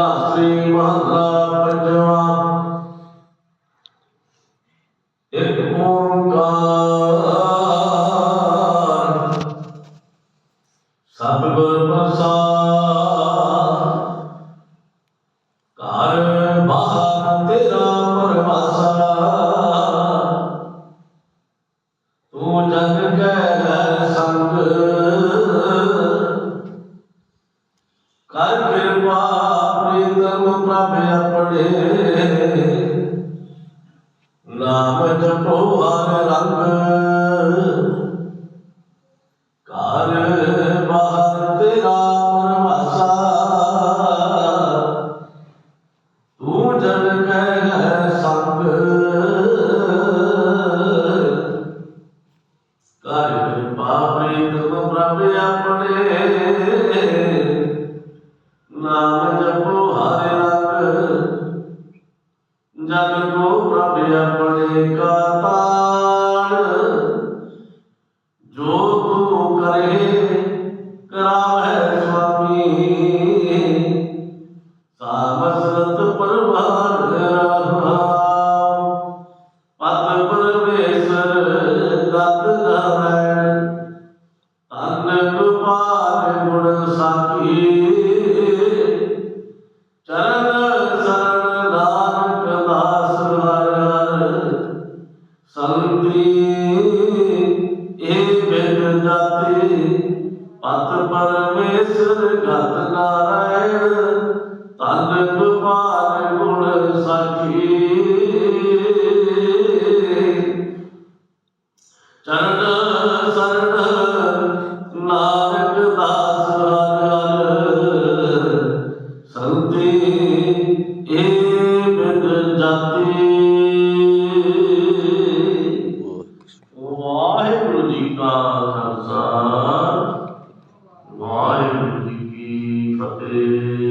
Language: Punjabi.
ਰਾਸ਼ੀ ਮਹਲਾ ਪੰਜਵਾ। ਇੱਕ ਓੰਕਾਰ। ਸਤਿਗੁਰ ਪ੍ਰਸਾਦ। ਘਰ ਬਾਹਰ ਤੇਰਾ ਪਰਵਾਸਾ। ਕਿਰਪਾ ਪ੍ਰੀਤਮ ਪ੍ਰਭ ਆਪਣੇ ਨਾਮ ਜਪੋ ਹਰ ਰੰਗ ਘਰ ਬਾਹਰ ਤੇਰਾ ਪਰਵਾਸਾ ਤੂੰ ਜਨ ਕੈ ਸੰਗ ਕਰ ਕਿਰਪਾ ਪ੍ਰੀਤਮ ਪ੍ਰਭ ਆਪਣੇ ਨਾਮ ਜਪੋ ਹਰਿ ਰੰਗ। ਜਨ ਕੋ ਪ੍ਰਭ ਆਪਣੇ ਕਾ ਤਾਣ। ਜੋ ਤੂੰ ਕਰੇ ਕਰਾਵੈ ਸੁਆਮੀ। ਸਾਮਸਰਤ ਪਰਵਾਨ ਰਹਾਉ ਪਤ ਪਰਮੇਸ਼ਰ ਪਰਮੇਸ਼ਰ ਗਤ ਨਾਰਾਇਣ ਤਨ ਵਪਾਰ ਗੁਣ ਸਾਖੀ। ਚਰਨ ਸਰਨ ਨਾਨਕ ਦਾਸ ਹਰਿਆਲ ਸੰਤੀ ਇਹ ਬਿੰਦ ਜਾਤੀ। ਵਾਹਿਗੁਰੂ ਜੀ ਕਾ ਵਾਹਿਗੁਰੂ ਜੀ ਕੀ ਫਤਿਹ।